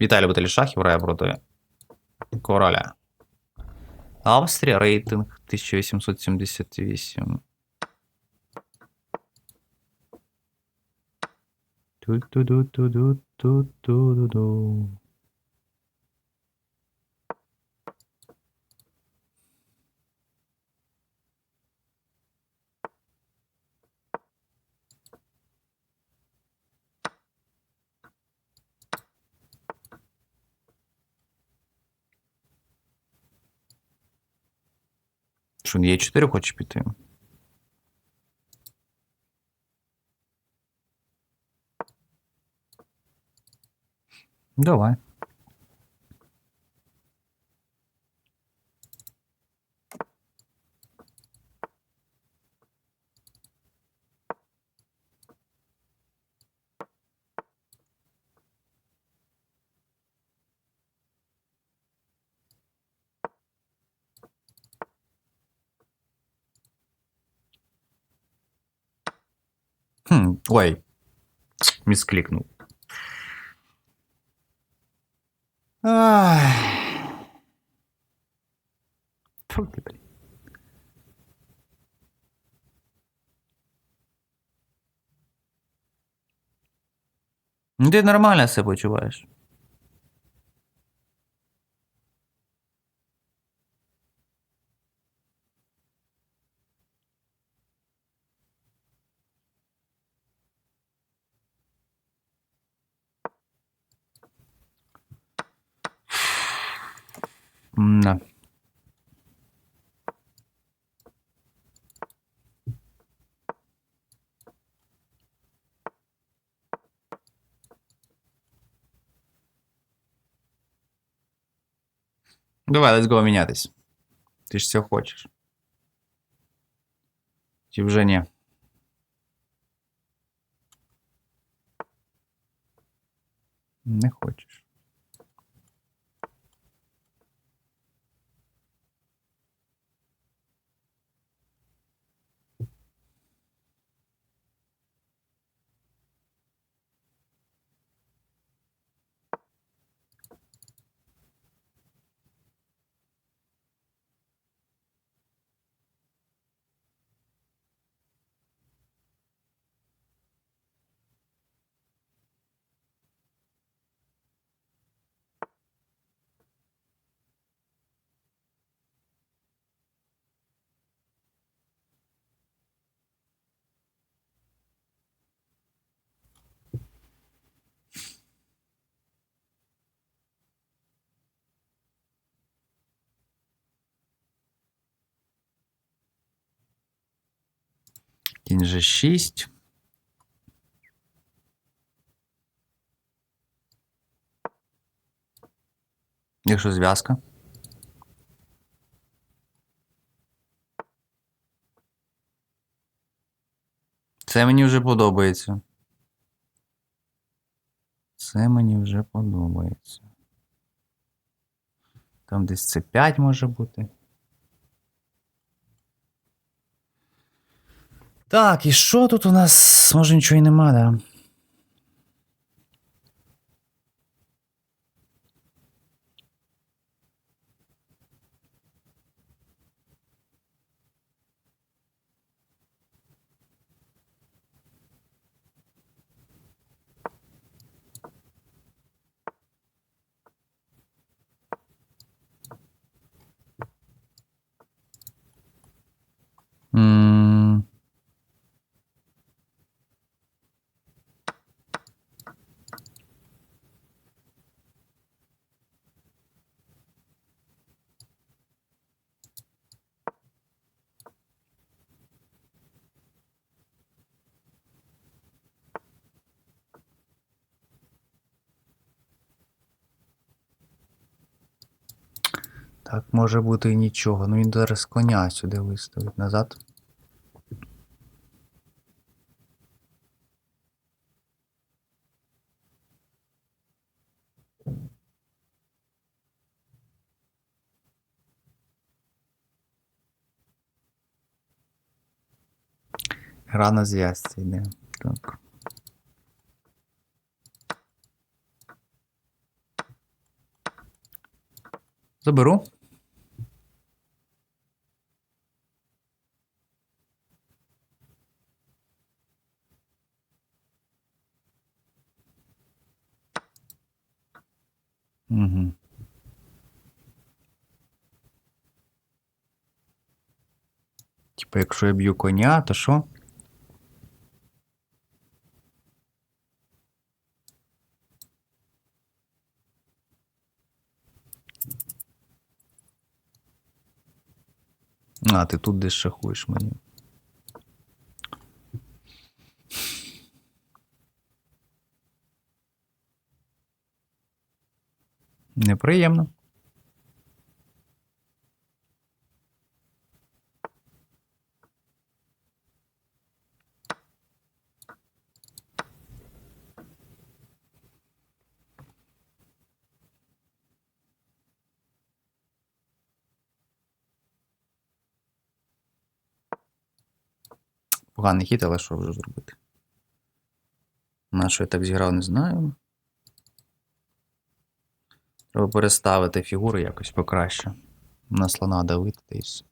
Віталій любитель шахів грає проти короля. Австрія рейтинг 1878. Ту-ту-ду-ту-ду-ту-ту-ду-ду. Що, є 4 хоче піти? Давай. Ой. мискликнул. Фу ти. Ну, Ти нормально себе почуваєш. Да. Давай, let's go мінятись. Ти ж цього хочеш. Чи вже ні? Не хочеш. Кінь же 6. Якщо зв'язка. Це мені вже подобається. Це мені вже подобається. Там десь це 5 може бути. Так, і що тут у нас? Може нічого і нема, да? Так, може бути і нічого. Ну він зараз коня сюди виставить назад. Гра на зв'язці йде. Так. Заберу. Угу. Типа, якщо я б'ю коня, то що? А, ти тут десь шахуєш мені. Неприємно. Поганий хід, але що вже зробити? На що я так зіграв, не знаю. Треба переставити фігуру якось покраще. На слона давити та й все.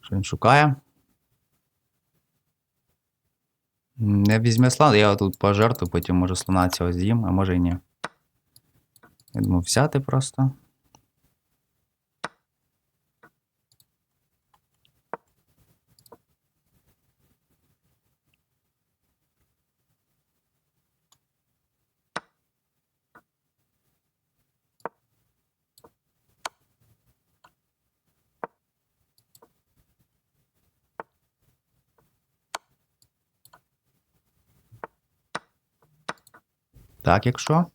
Що він шукає? Не візьме слон, я тут пожертвую, потім може слона цього з'їм, а може і ні. Я думаю, взяти просто. Так, якщо.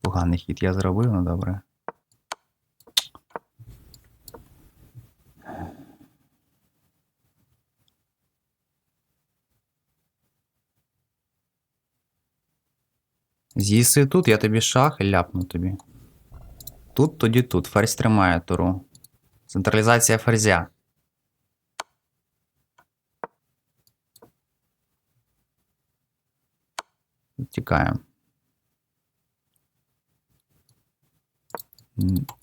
Поганий хід я зробив, ну добре. З'їси тут, я тобі шах і ляпну тобі. Тут, тоді тут. Ферзь тримає туру. Централізація ферзя. Тікаємо.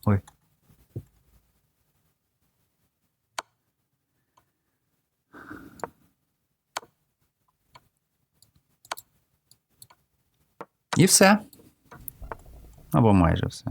Ой. І все. Або майже все.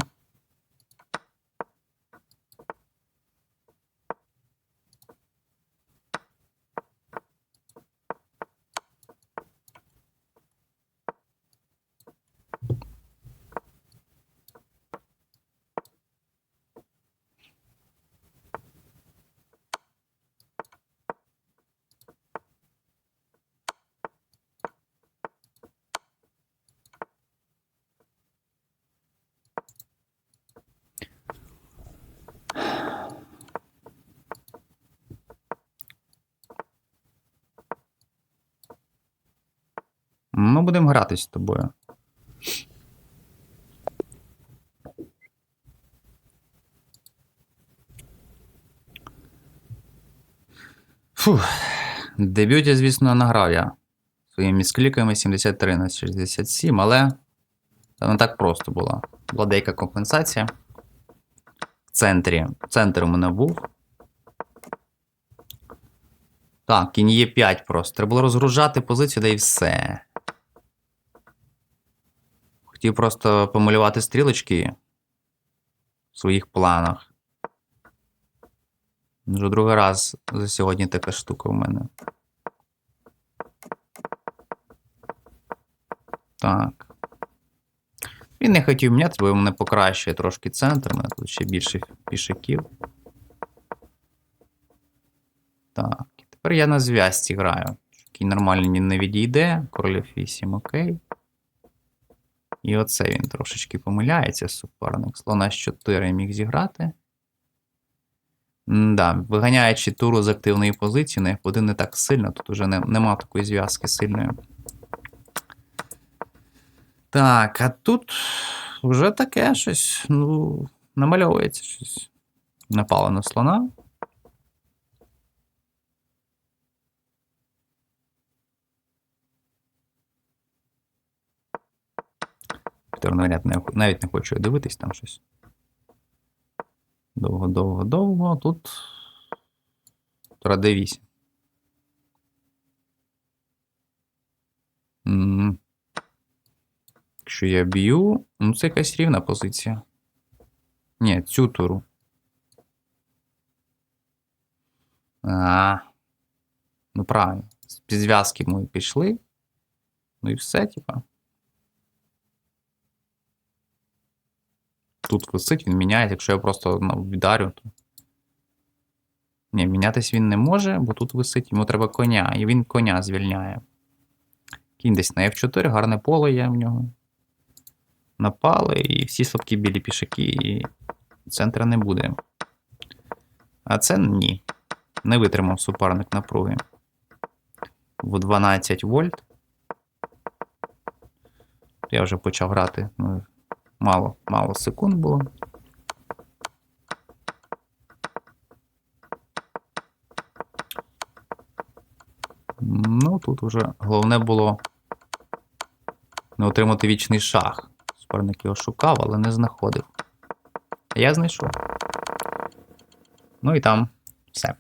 Ми будемо гратись з тобою. Фух. Дебюті, звісно, награв я своїми скліками 73 на 67, але не так просто було. Була деяка компенсація. В центрі. Центр у мене був. Так, кінь є 5 просто. Треба було розгружати позицію, да і все. Хотів просто помалювати стрілочки в своїх планах. Вже другий раз за сьогодні така штука в мене. Так. Він не хотів міняти, бо мене покращує трошки центр. У мене тут ще більше пішаків. Так, тепер я на зв'язці граю. Який нормальний не відійде. Король 8, окей. І оце він трошечки помиляється, суперник. Слона 4 міг зіграти. Да, виганяючи туру з активної позиції, на F1 не так сильно, тут вже не, нема такої зв'язки сильної. Так, а тут вже таке щось, ну, намальовується щось. Напало на слона. Пітер навіть не, навіть не хочу дивитись там щось. Довго, довго, довго. Тут. D8. М. Якщо я б'ю, ну це якась рівна позиція. Ні, цю туру. А. Ну правильно. З підзв'язки ми пішли. Ну і все, типа. Тут висить, він міняється, якщо я просто ну, вдарю, то. Ні, мінятись він не може, бо тут висить, йому треба коня, і він коня звільняє. Кінь десь на F4, гарне поле є в нього. Напали, і всі слабкі білі пішаки, і центра не буде. А це ні. Не витримав суперник напруги. В 12 вольт. Я вже почав грати. Мало, мало секунд було. Ну, тут вже головне було не отримати вічний шах. Суперник його шукав, але не знаходив. Я знайшов. Ну і там все.